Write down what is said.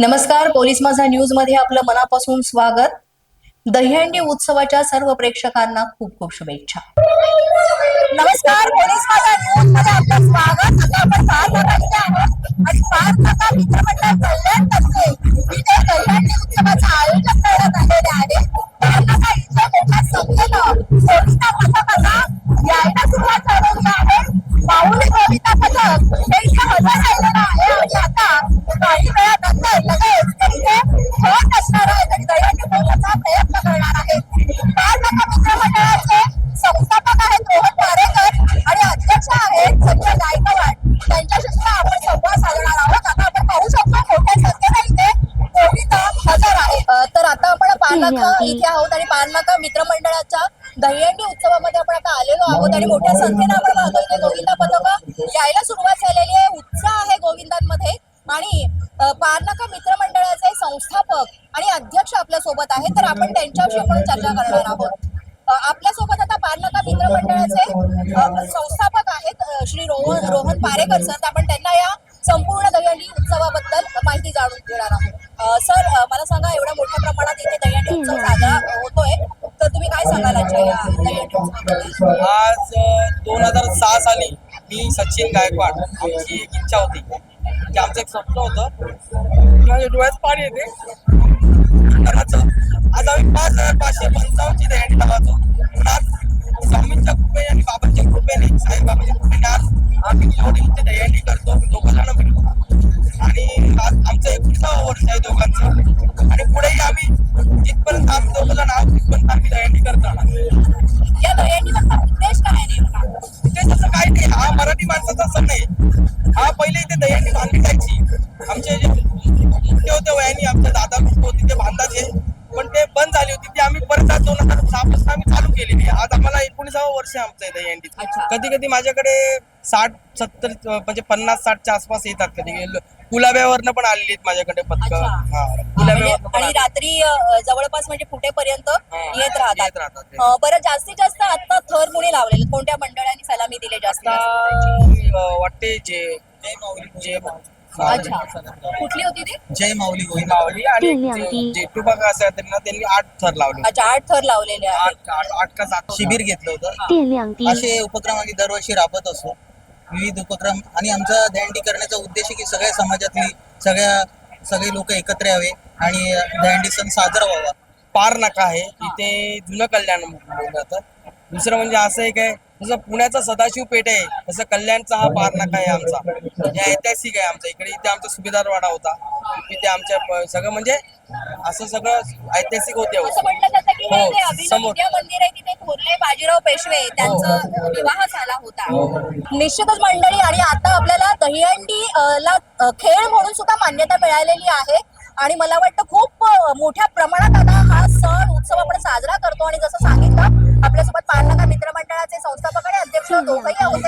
नमस्कार पोलीस माझा न्यूजमध्ये आपलं मनापासून स्वागत. दहीहंडी उत्सवाच्या सर्व प्रेक्षकांना खूप खूप शुभेच्छा. नमस्कार पोलीस माझा न्यूजमध्ये आपलं स्वागत. आता आपण पाच नाकाचे आहोत आणि पाच नाका मित्रमंडळ कल्याण तर्फे इथे दहीहंडी उत्सवाचं आयोजन करण्यात आलेले आहे. पाच नाका इथे मोठ्या संख्येनं पोलिसा पथकाला यायला सुरुवात झालेली आहे. माऊली गोविंदा पथक हे इथे हजर राहिलेलं आहे. आणि आता काही वेळानंतर पारनाका इथे आहोत आणि पारनाका मित्रमंडळाच्या दहीहंडी उत्सवामध्ये आपण आता आलेलो आहोत आणि मोठ्या संख्येनं आपण पाहतो इथे गोविंदा पथक यायला सुरुवात झालेली आहे. उत्साह आहे गोविंदांमध्ये. आणि पारनाका मित्रमंडळाचे संस्थापक आणि अध्यक्ष आपल्यासोबत आहेत. तर आपण त्यांच्याशी आपण चर्चा करणार आहोत. अ, आपल्यासोबत आता पारनाका मित्रमंडळाचे संस्थापक आहेत श्री रोहन रोहन पारेकर सर आपण त्यांना या संपूर्ण दहीहंडी उत्सवाबद्दल माहिती जाणून घेणार आहोत. सर मला सांगा एवढ्या हजार साली मी सचिन गायकवाड आमची एक इच्छा होती. की आमचं एक स्वप्न होतं. माझ्या डोळ्यात पाणी येते. आज आम्ही पाच हजार पाचशे पंचावन्नची दहीहंडी लावायचो पण आज स्वामींच्या कृपेने आणि बाबांच्या कृपेने साईबाबांच्या कृपेने आज आम्ही एवढी मोठी दहीहंडी करतो दोघं जण मिळून. आणि आज आमचं एकोणीसावं वर्ष आहे दोघांचं. आणि पुढेही आम्ही जिथपर्यंत आम्ही दोघं जण आहोत तिथपर्यंत आम्ही दहीहंडी करत. राहणार मराठी माणसाचा सण नाही. हा पहिले इथे दहीहंडी बांधली जायची. आमचे जे मोठे होते वयानी आमचे दादा होते ते बांधायचे पण ते बंद झाली होती ती आम्ही परत आज दोन हजार सहा पासून आम्ही चालू केलेली आहे. आज आम्हाला एकोणीसावं वर्ष आमचं आहे दहीहंडी. कधी कधी माझ्याकडे साठ सत्तर म्हणजे पन्नास साठच्या आसपास येतात कधी. गुलाब्यावरनं पण आलेली आहेत माझ्याकडे पथक अच्छा. हा म्हणजे- गुलाब्यावरनं पण आणि आलेली. रात्री अ, जवळपास म्हणजे फुटेपर्यंत हा, येत राहतात येत राहतात ते. अ, बरं जास्तीत जास्त आता थर मुळे लावलेले कोणत्या मंडळांनी सलामी दिली जास्त आता अं, वाटते जे जय माऊली जय माऊली अच्छा कुठली होती ती जय माऊली गोविंद माऊली आणि जे- जे टुबाक असं त्यांना त्यांनी आठ थर लावले अच्छा आठ थर लावलेले आहेत आठ आठ आठ का सात शिबिर घेतलं होतं 电亮滴。 असे उपक्रम आम्ही दरवर्षी राबत असतो विविध उपक्रम आणि आमचा दहंडी करण्याचा उद्देश आहे की सगळ्या समाजातली सगळ्या सगळे लोक एकत्र यावे आणि दहंडी सण साजरा व्हावा. पार नाका आहे इथे जुनं कल्याण म्हणलं जातं. दुसरं म्हणजे असं एक आहे जसं पुण्याचा सदाशिव पेठ आहे तसं कल्याणचा हा पार नाका आहे आमचा. म्हणजे ऐतिहासिक आहे आमचा. इकडे इथे आमचा सुभेदार वाडा होता. इथे आमच्या सगळं म्हणजे असं सगळं ऐतिहासिक होते. हे हो, अभिनव. विद्या मंदिर आहे तिथे थोरले बाजीराव पेशवे त्यांचा विवाह झाला होता. निश्चितच मंडळी आणि आता आपल्याला दहीहंडी ला खेळ म्हणून सुद्धा मान्यता मिळालेली आहे. आणि मला वाटतं खूप मोठ्या प्रमाणात आता हा सण उत्सव आपण साजरा करतो. आणि जसं सांगितलं आपल्यासोबत पालनाका मित्रमंडळाचे संस्थापक आणि अध्यक्ष दोघंही होते